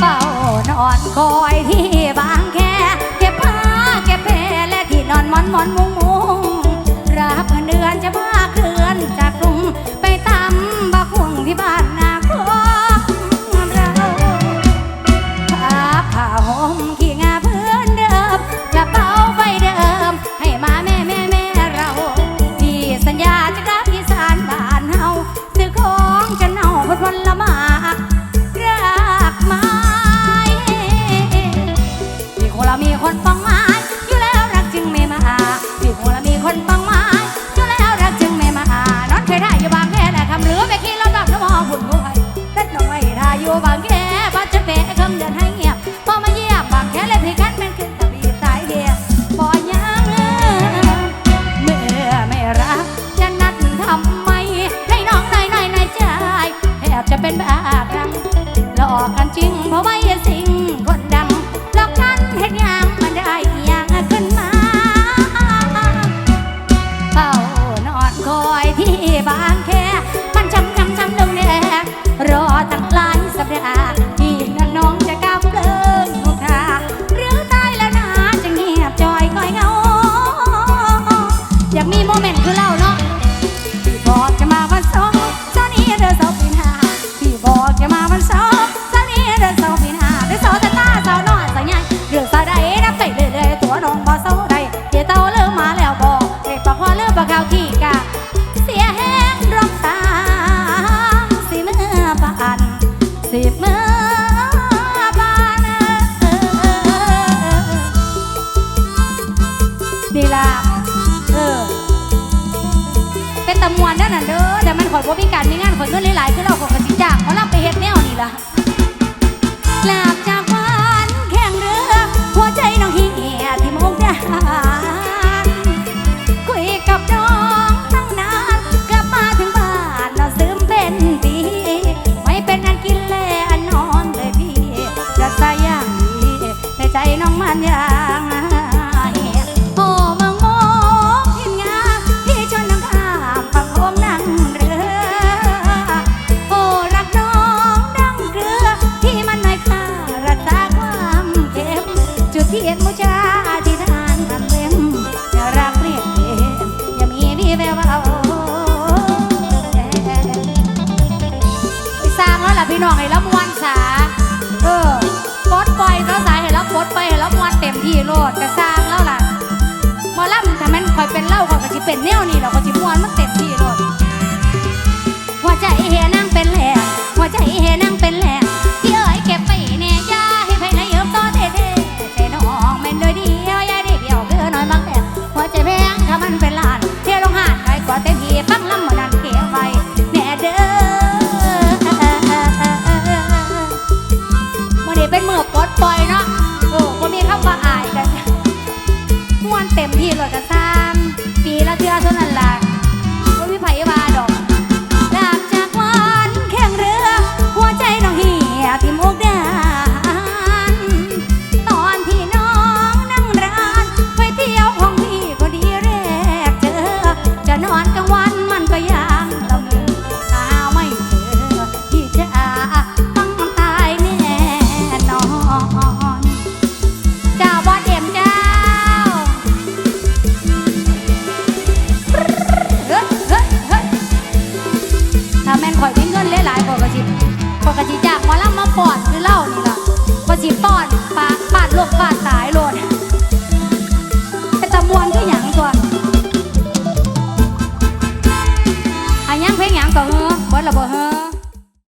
เฝ้านอนคอยที่บางแคเก็บผ้าเก็บเพและที่นอนมอนมอนมุง เตาเริ่มมาแล้วบอกเด็กปากคอเริ่มปากขาวขี้กาเสียแห้งร้องตามสิเมื่อปะอันสิเมื่อนี่ล่ะเออ เป็นตำมวนด้านนั้นเด้อแต่มันขอยบ่มีการมีงานขอยเงินหลายๆคือเราขอกระสิจากเพราะเราไปเฮ็ดแนวนี่ล่ะ สร้างแล้วล่ะพี่น้องให้รับวันสาเออปดปล่อยเขาสายให้รับปดไปให้รับวันเต็มที่โลดกระสร้งแล้วละมอล่ำถ้ามันคอยเป็นเล่าของก็จะเป็นแนวนี่เรา กะสิจากหมอลำมาปอดคือเล่านี่ล่ะกะสิป้อนปากปาดโลกปาดสายโลดแต่ตะมวนคือหยังตัวอันยังเพลงหยังก็เฮ้อบ่ละบ่เฮ้อ